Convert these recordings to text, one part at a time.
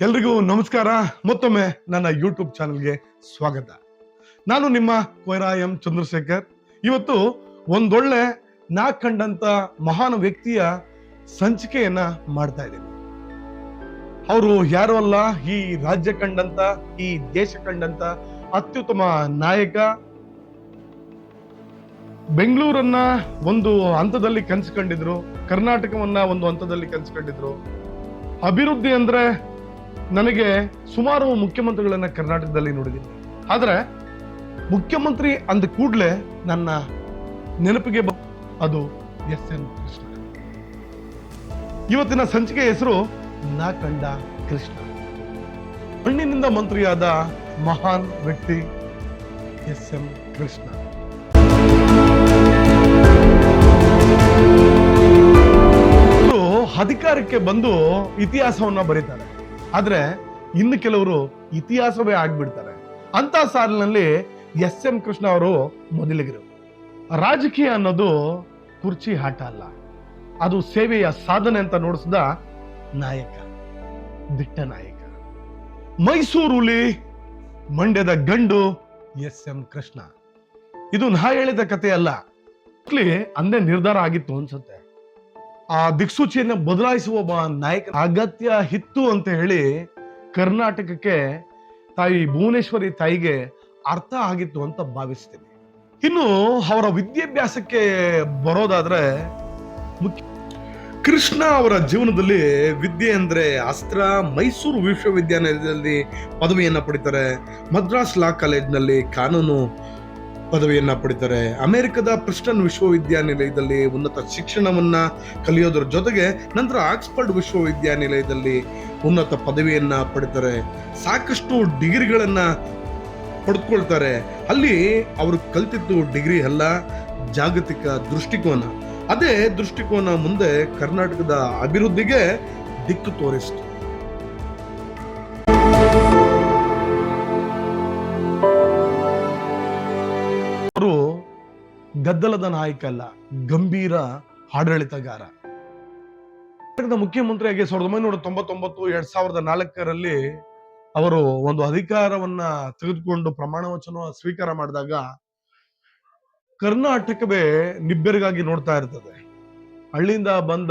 ಎಲ್ರಿಗೂ ನಮಸ್ಕಾರ. ಮತ್ತೊಮ್ಮೆ ನನ್ನ ಯೂಟ್ಯೂಬ್ ಚಾನಲ್ಗೆ ಸ್ವಾಗತ. ನಾನು ನಿಮ್ಮ ಕೊಯ್ರಾ ಎಂ ಚಂದ್ರಶೇಖರ್. ಇವತ್ತು ಒಂದೊಳ್ಳೆ ನಾ ಕಂಡಂತ ಮಹಾನ್ ವ್ಯಕ್ತಿಯ ಸಂಚಿಕೆಯನ್ನ ಮಾಡ್ತಾ ಇದ್ದೀನಿ. ಅವರು ಯಾರು ಅಲ್ಲ, ಈ ರಾಜ್ಯ ಕಂಡಂತ, ಈ ದೇಶ ಕಂಡಂತ ಅತ್ಯುತ್ತಮ ನಾಯಕ. ಬೆಂಗಳೂರನ್ನ ಒಂದು ಹಂತದಲ್ಲಿ ಕನಸು ಕಂಡಿದ್ರು ಕರ್ನಾಟಕವನ್ನ ಒಂದು ಹಂತದಲ್ಲಿ ಕನಸು ಕಂಡಿದ್ರು ಅಭಿವೃದ್ಧಿ ಅಂದ್ರೆ ನನಗೆ ಸುಮಾರು ಮುಖ್ಯಮಂತ್ರಿಗಳನ್ನ ಕರ್ನಾಟಕದಲ್ಲಿ ನೋಡಿದ್ದೀನಿ. ಆದರೆ ಮುಖ್ಯಮಂತ್ರಿ ಅಂದ ಕೂಡಲೇ ನನ್ನ ನೆನಪಿಗೆ ಬ- ಅದು ಎಸ್ ಎನ್ ಕೃಷ್ಣ. ಇವತ್ತಿನ ಸಂಚಿಕೆ ಹೆಸರು ನಾ ಕಂಡ ಕೃಷ್ಣ. ಮಣ್ಣಿನಿಂದ ಮಂತ್ರಿಯಾದ ಮಹಾನ್ ವ್ಯಕ್ತಿ ಎಸ್ ಎಂ ಕೃಷ್ಣ. ಅಧಿಕಾರಕ್ಕೆ ಬಂದು ಇತಿಹಾಸವನ್ನ ಬರೀತಾರೆ. ಆದ್ರೆ ಇನ್ನು ಕೆಲವರು ಇತಿಹಾಸವೇ ಆಗ್ಬಿಡ್ತಾರೆ. ಅಂತ ಸಾಲಿನಲ್ಲಿ ಎಸ್ ಎಂ ಕೃಷ್ಣ ಅವರು ಮೊದಲಿಗರು. ರಾಜಕೀಯ ಅನ್ನೋದು ಕುರ್ಚಿ ಆಟ ಅಲ್ಲ. ಅದು ಸೇವೆಯ ಸಾಧನೆ ಅಂತ ನೋಡಿಸಿದ ನಾಯಕ, ದಿಟ್ಟ ನಾಯಕ. ಮೈಸೂರುಲಿ ಮಂಡ್ಯದ ಗಂಡು ಎಸ್ ಎಂ ಕೃಷ್ಣ. ಇದು ನಾ ಹೇಳಿದ ಕಥೆ ಅಲ್ಲ ಅಂದೇ ನಿರ್ಧಾರ ಆಗಿತ್ತು ಅನ್ಸುತ್ತೆ. ಆ ದಿಕ್ಸೂಚಿಯನ್ನು ಬದಲಾಯಿಸುವ ಒಬ್ಬ ನಾಯಕ ಅಗತ್ಯ ಇತ್ತು ಅಂತ ಹೇಳಿ ಕರ್ನಾಟಕಕ್ಕೆ ತಾಯಿ ಭುವನೇಶ್ವರಿ ತಾಯಿಗೆ ಅರ್ಥ ಆಗಿತ್ತು ಅಂತ ಭಾವಿಸ್ತೀನಿ. ಇನ್ನು ಅವರ ವಿದ್ಯಾಭ್ಯಾಸಕ್ಕೆ ಬರೋದಾದ್ರೆ ಮುಖ್ಯ ಕೃಷ್ಣ ಅವರ ಜೀವನದಲ್ಲಿ ವಿದ್ಯೆ ಅಂದರೆ ಅಸ್ತ್ರ, ಮೈಸೂರು ವಿಶ್ವವಿದ್ಯಾನಿಲಯದಲ್ಲಿ ಪದವಿಯನ್ನು ಪಡಿತಾರೆ. ಮದ್ರಾಸ್ ಲಾ ಕಾಲೇಜ್ನಲ್ಲಿ ಕಾನೂನು ಪದವಿಯನ್ನ ಪಡಿತಾರೆ. ಅಮೆರಿಕದ ಪ್ರಿಸ್ಟನ್ ವಿಶ್ವವಿದ್ಯಾನಿಲಯದಲ್ಲಿ ಉನ್ನತ ಶಿಕ್ಷಣವನ್ನ ಕಲಿಯೋದ್ರ ಜೊತೆಗೆ ನಂತರ ಆಕ್ಸ್ಫರ್ಡ್ ವಿಶ್ವವಿದ್ಯಾನಿಲಯದಲ್ಲಿ ಉನ್ನತ ಪದವಿಯನ್ನ ಪಡಿತಾರೆ. ಸಾಕಷ್ಟು ಡಿಗ್ರಿಗಳನ್ನ ಪಡೆದುಕೊಳ್ತಾರೆ ಅಲ್ಲಿ ಅವರು ಕಲ್ತಿದ್ದು ಡಿಗ್ರಿ ಅಲ್ಲ, ಜಾಗತಿಕ ದೃಷ್ಟಿಕೋನ. ಅದೇ ದೃಷ್ಟಿಕೋನ ಮುಂದೆ ಕರ್ನಾಟಕದ ಅಭಿವೃದ್ಧಿಗೆ ದಿಕ್ಕು ತೋರಿಸಿತು. ಗದ್ದಲದ ನಾಯಕ ಅಲ್ಲ ಗಂಭೀರ ಆಡಳಿತಗಾರ. ಮುಖ್ಯಮಂತ್ರಿಯಾಗಿ ಸಾವಿರದ ಒಂಬೈನೂರ ತೊಂಬತ್ತೊಂಬತ್ತು, ಎರಡ್ ಸಾವಿರದ ನಾಲ್ಕರಲ್ಲಿ ಅವರು ಒಂದು ಅಧಿಕಾರವನ್ನ ತೆಗೆದುಕೊಂಡು ಪ್ರಮಾಣ ವಚನ ಸ್ವೀಕಾರ ಮಾಡಿದಾಗ ಕರ್ನಾಟಕವೇ ನಿಬ್ಬೆರಗಾಗಿ ನೋಡ್ತಾ ಇರ್ತದೆ. ಹಳ್ಳಿಯಿಂದ ಬಂದ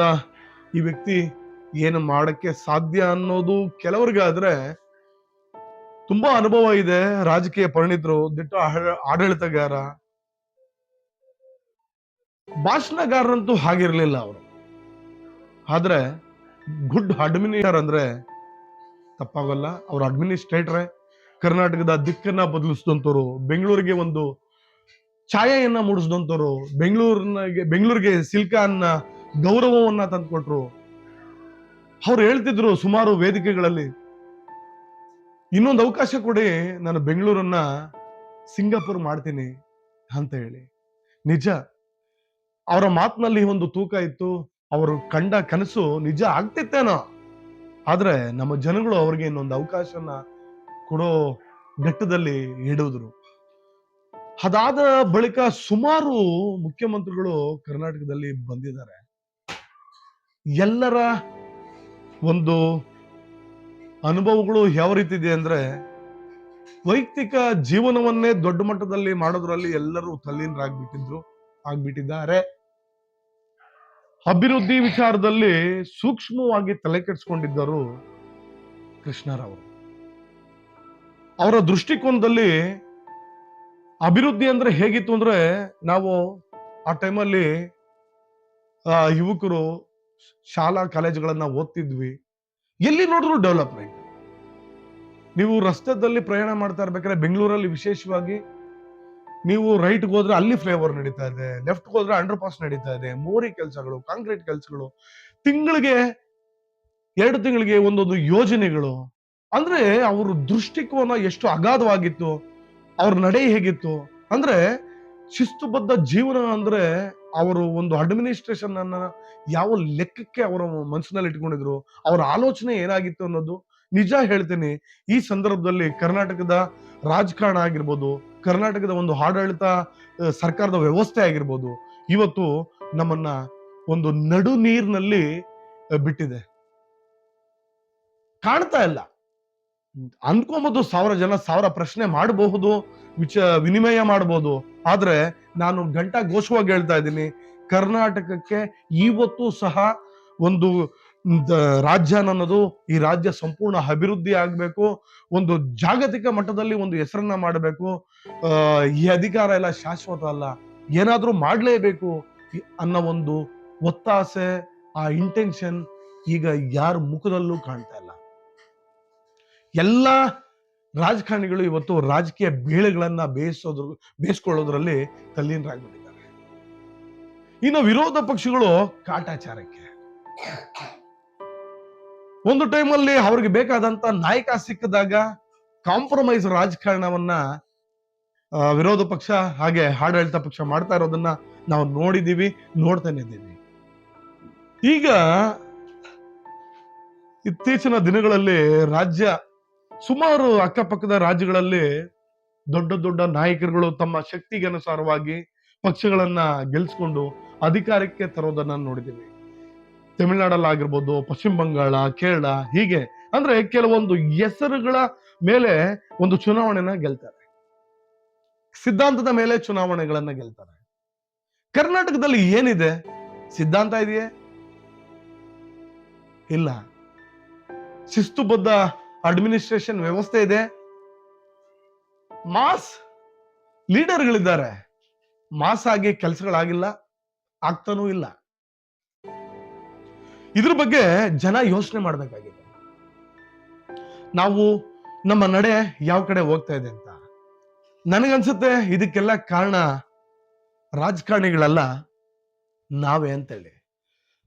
ಈ ವ್ಯಕ್ತಿ ಏನು ಮಾಡಕ್ಕೆ ಸಾಧ್ಯ ಅನ್ನೋದು ಕೆಲವರಿಗಾದ್ರೆ ತುಂಬಾ ಅನುಭವ ಇದೆ. ರಾಜಕೀಯ ಪರಿಣಿತರು, ದಿಟ್ಟ ಆಡಳಿತಗಾರ ಭಾಷಣಗಾರರಂತೂ ಹಾಗಿರಲಿಲ್ಲ ಅವರು. ಆದ್ರೆ ಗುಡ್ ಅಡ್ಮಿನಿಸ್ಟರ್ ಅಂದ್ರೆ ತಪ್ಪಾಗಲ್ಲ. ಅವರು ಅಡ್ಮಿನಿಸ್ಟ್ರೇಟ್ರೆ. ಕರ್ನಾಟಕದ ದಿಕ್ಕನ್ನ ಬದಲಿಸಿದಂತವ್ರು ಬೆಂಗಳೂರಿಗೆ ಒಂದು ಛಾಯೆಯನ್ನ ಮೂಡಿಸಿದಂತವ್ರು ಬೆಂಗಳೂರಿನಾಗೆ, ಬೆಂಗಳೂರಿಗೆ ಸಿಲ್ಕಾನ್ನ ಗೌರವವನ್ನ ತಂದ್ಕೊಟ್ರು. ಅವ್ರು ಹೇಳ್ತಿದ್ರು ಸುಮಾರು ವೇದಿಕೆಗಳಲ್ಲಿ, ಇನ್ನೊಂದು ಅವಕಾಶ ಕೊಡಿ, ನಾನು ಬೆಂಗಳೂರನ್ನ ಸಿಂಗಾಪುರ್ ಮಾಡ್ತೀನಿ ಅಂತ ಹೇಳಿ. ನಿಜ ಅವರ ಮಾತಿನಲ್ಲಿ ಒಂದು ತೂಕ ಇತ್ತು. ಅವರು ಕಂಡ ಕನಸು ನಿಜ ಆಗ್ತಿತ್ತೇನೋ. ಆದ್ರೆ ನಮ್ಮ ಜನಗಳು ಅವ್ರಿಗೆ ಇನ್ನೊಂದು ಅವಕಾಶನ ಕೊಡೋ ಘಟ್ಟದಲ್ಲಿ ಹಿಡಿದ್ರು ಅದಾದ ಬಳಿಕ ಸುಮಾರು ಮುಖ್ಯಮಂತ್ರಿಗಳು ಕರ್ನಾಟಕದಲ್ಲಿ ಬಂದಿದ್ದಾರೆ. ಎಲ್ಲರ ಒಂದು ಅನುಭವಗಳು ಯಾವ ರೀತಿ ಇದೆ ಅಂದ್ರೆ, ವೈಯಕ್ತಿಕ ಜೀವನವನ್ನೇ ದೊಡ್ಡ ಮಟ್ಟದಲ್ಲಿ ಮಾಡೋದ್ರಲ್ಲಿ ಎಲ್ಲರೂ ತಲ್ಲೀನರಾಗ್ಬಿಟ್ಟಿದ್ರು. ಆಗ್ಬಿಟ್ಟಿದ್ದಾರೆ. ಅಭಿವೃದ್ಧಿ ವಿಚಾರದಲ್ಲಿ ಸೂಕ್ಷ್ಮವಾಗಿ ತಲೆ ಕೆಡಿಸ್ಕೊಂಡಿದ್ದರು ಕೃಷ್ಣರವರು. ಅವರ ದೃಷ್ಟಿಕೋನದಲ್ಲಿ ಅಭಿವೃದ್ಧಿ ಅಂದ್ರೆ ಹೇಗಿತ್ತು ಅಂದ್ರೆ ನಾವು ಆ ಟೈಮಲ್ಲಿ ಯುವಕರು ಶಾಲಾ ಕಾಲೇಜುಗಳನ್ನ ಓದ್ತಿದ್ವಿ. ಎಲ್ಲಿ ನೋಡಿದ್ರು ಡೆವಲಪ್ಮೆಂಟ್. ನೀವು ರಸ್ತೆದಲ್ಲಿ ಪ್ರಯಾಣ ಮಾಡ್ತಾ ಇರ್ಬೇಕಾದ್ರೆ ಬೆಂಗಳೂರಲ್ಲಿ ವಿಶೇಷವಾಗಿ ನೀವು ರೈಟ್ಗೆ ಹೋದ್ರೆ ಅಲ್ಲಿ ಫ್ಲೇವರ್ ನಡೀತಾ ಇದೆ ಲೆಫ್ಟ್ ಹೋದ್ರೆ ಅಂಡರ್ ಪಾಸ್ ನಡೀತಾ ಇದೆ, ಮೋರಿ ಕೆಲಸಗಳು ಕಾಂಕ್ರೀಟ್ ಕೆಲಸಗಳು. ತಿಂಗಳಿಗೆ ಎರಡು ತಿಂಗಳಿಗೆ ಒಂದೊಂದು ಯೋಜನೆಗಳು. ಅಂದ್ರೆ ಅವ್ರ ದೃಷ್ಟಿಕೋನ ಎಷ್ಟು ಅಗಾಧವಾಗಿತ್ತು, ಅವ್ರ ನಡೆ ಹೇಗಿತ್ತು. ಅಂದ್ರೆ ಶಿಸ್ತುಬದ್ಧ ಜೀವನ ಅಂದ್ರೆ ಅವರು ಒಂದು ಅಡ್ಮಿನಿಸ್ಟ್ರೇಷನ್ ಅನ್ನ ಯಾವ ಲೆಕ್ಕಕ್ಕೆ ಅವರ ಮನಸ್ಸಿನಲ್ಲಿ ಇಟ್ಕೊಂಡಿದ್ರು, ಅವರ ಆಲೋಚನೆ ಏನಾಗಿತ್ತು ಅನ್ನೋದು ನಿಜ ಹೇಳ್ತೀನಿ. ಈ ಸಂದರ್ಭದಲ್ಲಿ ಕರ್ನಾಟಕದ ರಾಜಕಾರಣ ಆಗಿರ್ಬೋದು ಕರ್ನಾಟಕದ ಒಂದು ಆಡಳಿತ ಸರ್ಕಾರದ ವ್ಯವಸ್ಥೆ ಆಗಿರ್ಬೋದು, ಇವತ್ತು ನಮ್ಮನ್ನ ಒಂದು ನಡು ನೀರಿನಲ್ಲಿ ಬಿಟ್ಟಿದೆ. ಕಾಣ್ತಾ ಇಲ್ಲ. ಅನ್ಕೊಂಬೋದು ಸಾವಿರ ಜನ ಸಾವಿರ ಪ್ರಶ್ನೆ ಮಾಡಬಹುದು, ವಿಚ, ವಿನಿಮಯ ಮಾಡಬಹುದು ಆದ್ರೆ ನಾನು ಗಂಟಾ ಘೋಷವಾಗಿ ಹೇಳ್ತಾ ಇದ್ದೀನಿ, ಕರ್ನಾಟಕಕ್ಕೆ ಇವತ್ತು ಸಹ ಒಂದು ರಾಜ್ಯ ಅನ್ನೋದು ಈ ರಾಜ್ಯ ಸಂಪೂರ್ಣ ಅಭಿವೃದ್ಧಿ ಆಗ್ಬೇಕು. ಒಂದು ಜಾಗತಿಕ ಮಟ್ಟದಲ್ಲಿ ಒಂದು ಹೆಸರನ್ನ ಮಾಡಬೇಕು. ಈ ಅಧಿಕಾರ ಎಲ್ಲ ಶಾಶ್ವತ ಅಲ್ಲ. ಏನಾದ್ರೂ ಮಾಡಲೇಬೇಕು ಅನ್ನೋ ಒಂದು ಒತ್ತಾಸೆ, ಆ ಇಂಟೆನ್ಷನ್ ಈಗ ಯಾರ ಮುಖದಲ್ಲೂ ಕಾಣ್ತಾ ಇಲ್ಲ. ಎಲ್ಲ ರಾಜಕಾರಣಿಗಳು ಇವತ್ತು ರಾಜಕೀಯ ಬೇಳೆಗಳನ್ನ ಬೇಯಿಸೋದ್ರ, ಬೇಯಿಸ್ಕೊಳ್ಳೋದ್ರಲ್ಲಿ ತಲ್ಲೀನರಾಗ್ಬಿಟ್ಟಿದ್ದಾರೆ. ಇನ್ನು ವಿರೋಧ ಪಕ್ಷಗಳು ಕಾಟಾಚಾರಕ್ಕೆ. ಒಂದು ಟೈಮಲ್ಲಿ ಅವ್ರಿಗೆ ಬೇಕಾದಂತ ನಾಯಕ ಸಿಕ್ಕಿದಾಗ ಕಾಂಪ್ರಮೈಸ್ ರಾಜಕಾರಣವನ್ನ ವಿರೋಧ ಪಕ್ಷ ಹಾಗೆ ಆಡಳಿತ ಪಕ್ಷ ಮಾಡ್ತಾ ಇರೋದನ್ನ ನಾವು ನೋಡಿದೀವಿ, ನೋಡ್ತಾನೆ ಇದ್ದೀವಿ. ಈಗ ಇತ್ತೀಚಿನ ದಿನಗಳಲ್ಲಿ ರಾಜ್ಯ, ಸುಮಾರು ಅಕ್ಕಪಕ್ಕದ ರಾಜ್ಯಗಳಲ್ಲಿ ದೊಡ್ಡ ದೊಡ್ಡ ನಾಯಕರುಗಳು ತಮ್ಮ ಶಕ್ತಿಗೆ ಅನುಸಾರವಾಗಿ ಪಕ್ಷಗಳನ್ನ ಗೆಲ್ಸ್ಕೊಂಡು ಅಧಿಕಾರಕ್ಕೆ ತರೋದನ್ನ ನೋಡಿದ್ದೀವಿ ತಮಿಳುನಾಡಲ್ಲಾಗಿರ್ಬೋದು ಪಶ್ಚಿಮ ಬಂಗಾಳ, ಕೇರಳ, ಹೀಗೆ. ಅಂದ್ರೆ ಕೆಲವೊಂದು ಹೆಸರುಗಳ ಮೇಲೆ ಒಂದು ಚುನಾವಣೆನ ಗೆಲ್ತಾರೆ. ಸಿದ್ಧಾಂತದ ಮೇಲೆ ಚುನಾವಣೆಗಳನ್ನ ಗೆಲ್ತಾರೆ. ಕರ್ನಾಟಕದಲ್ಲಿ ಏನಿದೆ? ಸಿದ್ಧಾಂತ ಇದೆಯೇ? ಇಲ್ಲ. ಶಿಸ್ತುಬದ್ಧ ಅಡ್ಮಿನಿಸ್ಟ್ರೇಷನ್ ವ್ಯವಸ್ಥೆ ಇದೆ. ಮಾಸ್ ಲೀಡರ್ಗಳಿದ್ದಾರೆ. ಮಾಸ್ ಆಗಿ ಕೆಲಸಗಳಾಗಿಲ್ಲ, ಆಗ್ತಾನೂ ಇಲ್ಲ. ಇದ್ರ ಬಗ್ಗೆ ಜನ ಯೋಚನೆ ಮಾಡಬೇಕಾಗಿದೆ. ನಾವು ನಮ್ಮ ನಡೆ ಯಾವ ಕಡೆ ಹೋಗ್ತಾ ಇದೆ ಅಂತ. ನನಗನ್ಸುತ್ತೆ ಇದಕ್ಕೆಲ್ಲ ಕಾರಣ ರಾಜಕಾರಣಿಗಳಲ್ಲ ನಾವೇ ಅಂತೇಳಿ.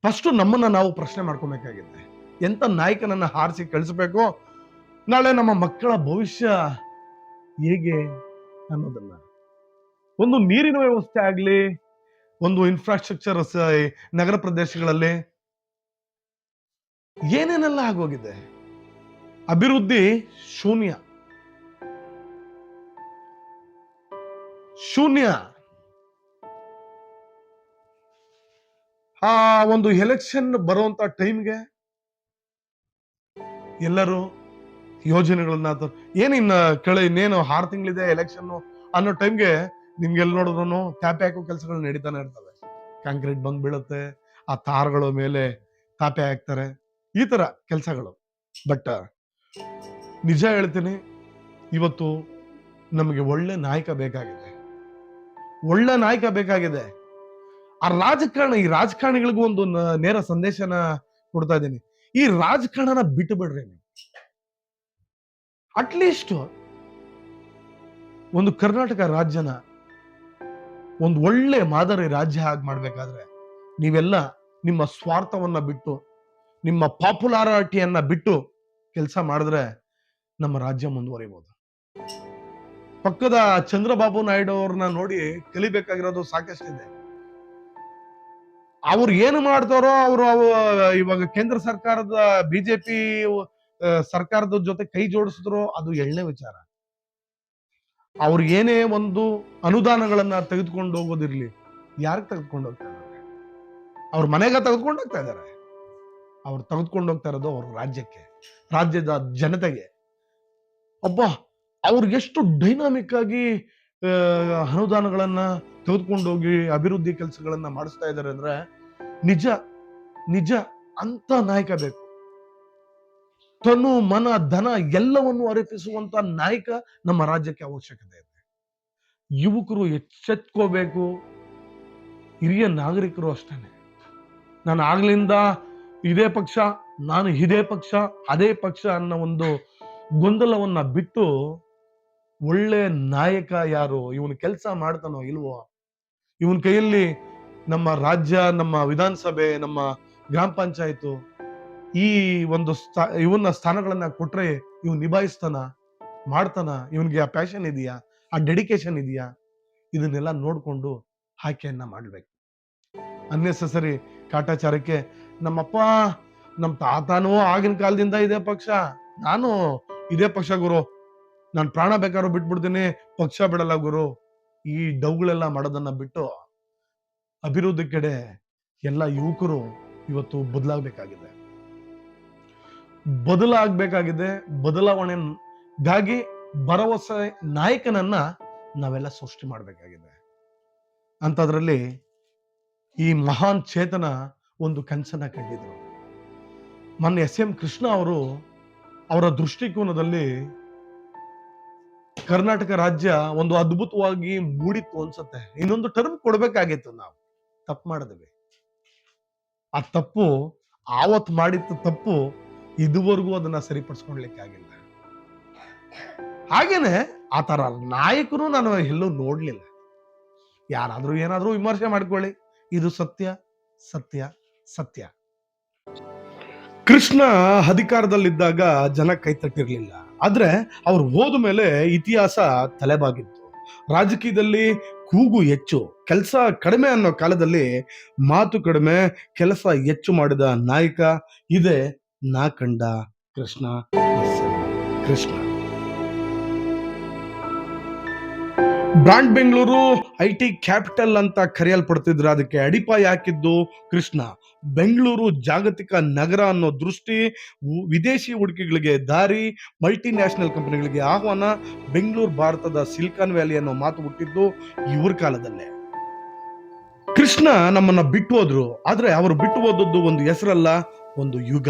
ಫಸ್ಟ್ ನಮ್ಮನ್ನ ನಾವು ಪ್ರಶ್ನೆ ಮಾಡ್ಕೋಬೇಕಾಗಿದೆ. ಎಂತ ನಾಯಕನನ್ನ ಹಾರಿಸಿ ಕಳಿಸ್ಬೇಕು? ನಾಳೆ ನಮ್ಮ ಮಕ್ಕಳ ಭವಿಷ್ಯ ಹೇಗೆ ಅನ್ನೋದನ್ನ. ಒಂದು ನೀರಿನ ವ್ಯವಸ್ಥೆ ಆಗಲಿ, ಒಂದು ಇನ್ಫ್ರಾಸ್ಟ್ರಕ್ಚರ್ ನಗರ ಪ್ರದೇಶಗಳಲ್ಲಿ ಏನೇನೆಲ್ಲ ಆಗೋಗಿದೆ? ಅಭಿವೃದ್ಧಿ ಶೂನ್ಯ. ಶೂನ್ಯ. ಆ ಒಂದು ಎಲೆಕ್ಷನ್ ಬರುವಂತ ಟೈಮ್ಗೆ ಎಲ್ಲರೂ ಯೋಜನೆಗಳನ್ನ ಏನಿನ್ನ ಕೇಳಿ ಇನ್ನ ಕೆಳ ಇನ್ನೇನು ಆರು ತಿಂಗಳಿದೆ ಎಲೆಕ್ಷನ್ ಅನ್ನೋ ಟೈಮ್ಗೆ ನಿಮ್ಗೆಲ್ಲ ನೋಡಿದ್ರು ಟ್ಯಾಪೆ ಹಾಕೋ ಕೆಲಸಗಳು ನಡೀತಾನೆ ಇರ್ತವೆ. ಕಾಂಕ್ರೀಟ್ ಬಂದ್ ಬೀಳುತ್ತೆ, ಆ ತಾರ್ಗಳ ಮೇಲೆ ತಾಪೆ ಹಾಕ್ತಾರೆ. ಈ ತರ ಕೆಲಸಗಳು. ಬಟ್, ನಿಜ ಹೇಳ್ತೀನಿ, ಇವತ್ತು ನಮಗೆ ಒಳ್ಳೆ ನಾಯಕ ಬೇಕಾಗಿದೆ. ಒಳ್ಳೆ ನಾಯಕ ಬೇಕಾಗಿದೆ. ಆ ರಾಜಕಾರಣ, ಈ ರಾಜಕಾರಣಿಗಳಿಗೂ ಒಂದು ನೇರ ಸಂದೇಶನ ಕೊಡ್ತಾ ಇದ್ದೀನಿ. ಈ ರಾಜಕಾರಣನ ಬಿಟ್ಟು ಬಿಡ್ರಿ ನೀವು. ಅಟ್ಲೀಸ್ಟ್ ಒಂದು ಕರ್ನಾಟಕ ರಾಜ್ಯನ ಒಂದು ಒಳ್ಳೆ ಮಾದರಿ ರಾಜ್ಯ ಆಗಿ ಮಾಡ್ಬೇಕಾದ್ರೆ ನೀವೆಲ್ಲ ನಿಮ್ಮ ಸ್ವಾರ್ಥವನ್ನ ಬಿಟ್ಟು ನಿಮ್ಮ ಪಾಪ್ಯುಲಾರಿಟಿಯನ್ನ ಬಿಟ್ಟು ಕೆಲಸ ಮಾಡಿದ್ರೆ ನಮ್ಮ ರಾಜ್ಯ ಮುಂದುವರಿಬಹುದು ಪಕ್ಕದ ಚಂದ್ರಬಾಬು ನಾಯ್ಡು ಅವ್ರನ್ನ ನೋಡಿ ಕಲಿಬೇಕಾಗಿರೋದು ಸಾಕಷ್ಟಿದೆ. ಅವ್ರು ಏನು ಮಾಡ್ತಾರೋ ಅವರು ಇವಾಗ ಕೇಂದ್ರ ಸರ್ಕಾರದ, ಬಿಜೆಪಿ ಸರ್ಕಾರದ ಜೊತೆ ಕೈ ಜೋಡಿಸಿದ್ರು, ಅದು ಎಳ್ಳೆ ವಿಚಾರ. ಅವ್ರು ಏನೇ ಒಂದು ಅನುದಾನಗಳನ್ನ ತೆಗೆದುಕೊಂಡು ಹೋಗೋದಿರ್ಲಿ, ಯಾರಿಗೆ ತೆಗೆದುಕೊಂಡು ಹೋಗ್ತಾ ಇದ್ದಾರೆ? ಅವ್ರ ಮನೆಗೆ ತೆಗೆದುಕೊಂಡು ಹೋಗ್ತಾ ಇದ್ದಾರೆ? ಅವ್ರು ತೆಗೆದುಕೊಂಡು ಹೋಗ್ತಾ ಇರೋದು ಅವ್ರ ರಾಜ್ಯಕ್ಕೆ, ರಾಜ್ಯದ ಜನತೆಗೆ. ಒಬ್ಬ ಅವ್ರಿಗೆ ಎಷ್ಟು ಡೈನಾಮಿಕ್ ಆಗಿ ಅನುದಾನಗಳನ್ನ ತೆಗೆದುಕೊಂಡು ಹೋಗಿ ಅಭಿವೃದ್ಧಿ ಕೆಲಸಗಳನ್ನ ಮಾಡಿಸ್ತಾ ಇದ್ದಾರೆ ಅಂದ್ರೆ ನಿಜ ನಿಜ ಅಂತ ನಾಯಕ ಬೇಕು. ತನು, ಮನ, ಧನ ಎಲ್ಲವನ್ನು ಅರ್ಪಿಸುವಂತ ನಾಯಕ ನಮ್ಮ ರಾಜ್ಯಕ್ಕೆ ಅವಶ್ಯಕತೆ ಇದೆ. ಯುವಕರು ಎಚ್ಚೆತ್ಕೋಬೇಕು, ಹಿರಿಯ ನಾಗರಿಕರು ಅಷ್ಟೇನೆ. ನಾನು ಆಗ್ಲಿಂದ ಇದೇ ಪಕ್ಷ, ನಾನು ಇದೇ ಪಕ್ಷ, ಅದೇ ಪಕ್ಷ ಅನ್ನೋ ಒಂದು ಗೊಂದಲವನ್ನ ಬಿಟ್ಟು ಒಳ್ಳೆ ನಾಯಕ ಯಾರು? ಇವನು ಕೆಲಸ ಮಾಡ್ತಾನೋ ಇಲ್ವೋ? ಇವನ್ ಕೈಯಲ್ಲಿ ನಮ್ಮ ರಾಜ್ಯ, ನಮ್ಮ ವಿಧಾನಸಭೆ, ನಮ್ಮ ಗ್ರಾಮ ಪಂಚಾಯತ್ ಈ ಒಂದು ಸ್ಥಾ, ಇವನ್ನ ಸ್ಥಾನಗಳನ್ನ ಕೊಟ್ರೆ ಇವ್ ನಿಭಾಯಿಸ್ತಾನ? ಮಾಡ್ತಾನ? ಇವನ್ಗೆ ಆ ಪ್ಯಾಷನ್ ಇದೆಯಾ? ಆ ಡೆಡಿಕೇಶನ್ ಇದೆಯಾ? ಇದನ್ನೆಲ್ಲ ನೋಡ್ಕೊಂಡು ಆಯ್ಕೆಯನ್ನ ಮಾಡ್ಬೇಕು. ಅನ್ನೆಸೆಸರಿ ಕಾಟಾಚಾರಕ್ಕೆ ನಮ್ಮಪ್ಪ ನಮ್ಮ ತಾತನೂ ಆಗಿನ ಕಾಲದಿಂದ ಇದೇ ಪಕ್ಷ. ನಾನು ಇದೇ ಪಕ್ಷ ಗುರು. ನಾನು ಪ್ರಾಣ ಬೇಕಾದ್ರೂ ಬಿಟ್ಬಿಡ್ತೀನಿ, ಪಕ್ಷ ಬಿಡಲ್ಲ ಗುರು. ಈ ಡೌಗಳೆಲ್ಲ ಮಾಡೋದನ್ನ ಬಿಟ್ಟು ಅಭಿವೃದ್ಧಿ ಕಡೆ ಎಲ್ಲ ಯುವಕರು ಇವತ್ತು ಬದಲಾಗಬೇಕಾಗಿದೆ. ಬದಲಾಗಬೇಕಾಗಿದೆ, ಬದಲಾವಣೆಗಾಗಿ ಭರವಸೆ ನಾಯಕನನ್ನ ನಾವೆಲ್ಲ ಸೃಷ್ಟಿ ಮಾಡಬೇಕಾಗಿದೆ. ಅಂತದ್ರಲ್ಲಿ ಈ ಮಹಾನ್ ಚೇತನ ಒಂದು ಕನಸನ್ನ ಕಂಡಿದ್ರು. ಮೊನ್ನೆ ಎಸ್ ಎಂ ಕೃಷ್ಣ ಅವರು ಅವರ ದೃಷ್ಟಿಕೋನದಲ್ಲಿ ಕರ್ನಾಟಕ ರಾಜ್ಯ ಒಂದು ಅದ್ಭುತವಾಗಿ ಮೂಡಿತ್ತು ಅನ್ಸುತ್ತೆ. ಇನ್ನೊಂದು ಟರ್ಮ್ ಕೊಡ್ಬೇಕಾಗಿತ್ತು ನಾವು. ತಪ್ಪು ಮಾಡಿದ್ವಿ. ಆ ತಪ್ಪು ಆವತ್ ಮಾಡಿತ್ತು ತಪ್ಪು ಇದುವರೆಗೂ ಅದನ್ನ ಸರಿಪಡಿಸ್ಕೊಳ್ಲಿಕ್ಕೆ ಆಗಿಲ್ಲ. ಹಾಗೇನೆ ಆ ತರ ನಾಯಕರು ನಾನು ಎಲ್ಲೂ ನೋಡ್ಲಿಲ್ಲ. ಯಾರಾದ್ರೂ ಏನಾದ್ರೂ ವಿಮರ್ಶೆ ಮಾಡ್ಕೊಳ್ಳಿ. ಇದು ಸತ್ಯ ಸತ್ಯ. ಸತ್ಯ. ಕೃಷ್ಣ ಅಧಿಕಾರದಲ್ಲಿದ್ದಾಗ ಜನ ಕೈ ತಟ್ಟಿರ್ಲಿಲ್ಲ. ಆದ್ರೆ ಅವ್ರು ಹೋದ ಮೇಲೆ ಇತಿಹಾಸ ತಲೆಬಾಗಿತ್ತು. ರಾಜಕೀಯದಲ್ಲಿ ಕೂಗು ಹೆಚ್ಚು, ಕೆಲಸ ಕಡಿಮೆ ಅನ್ನೋ ಕಾಲದಲ್ಲಿ ಮಾತು ಕಡಿಮೆ, ಕೆಲಸ ಹೆಚ್ಚು ಮಾಡಿದ ನಾಯಕ ಇದೆ ನಾ ಕಂಡ Krishna. Krishna. Brand Bengaluru I T capital ಅಂತ ಕರೆಯಲ್ಪಡ್ತಿದ್ರು, ಅದಕ್ಕೆ ಅಡಿಪಾಯ ಹಾಕಿದ್ದು ಕೃಷ್ಣ. ಬೆಂಗಳೂರು ಜಾಗತಿಕ ನಗರ ಅನ್ನೋ ದೃಷ್ಟಿ ವಿದೇಶಿ ಹೂಡಿಕೆಗಳಿಗೆ ದಾರಿ ಮಲ್ಟಿ ನ್ಯಾಷನಲ್ ಕಂಪನಿಗಳಿಗೆ ಆಹ್ವಾನ, ಬೆಂಗಳೂರು ಭಾರತದ ಸಿಲಿಕಾನ್ ವ್ಯಾಲಿ ಅನ್ನೋ ಮಾತು ಹುಟ್ಟಿದ್ದು ಇವ್ರ ಕಾಲದಲ್ಲೇ. ಕೃಷ್ಣ ನಮ್ಮನ್ನ ಬಿಟ್ಟು ಹೋದ್ರು, ಆದ್ರೆ ಅವರು ಬಿಟ್ಟು ಹೋದದ್ದು ಒಂದು ಹೆಸರಲ್ಲ, ಒಂದು ಯುಗ.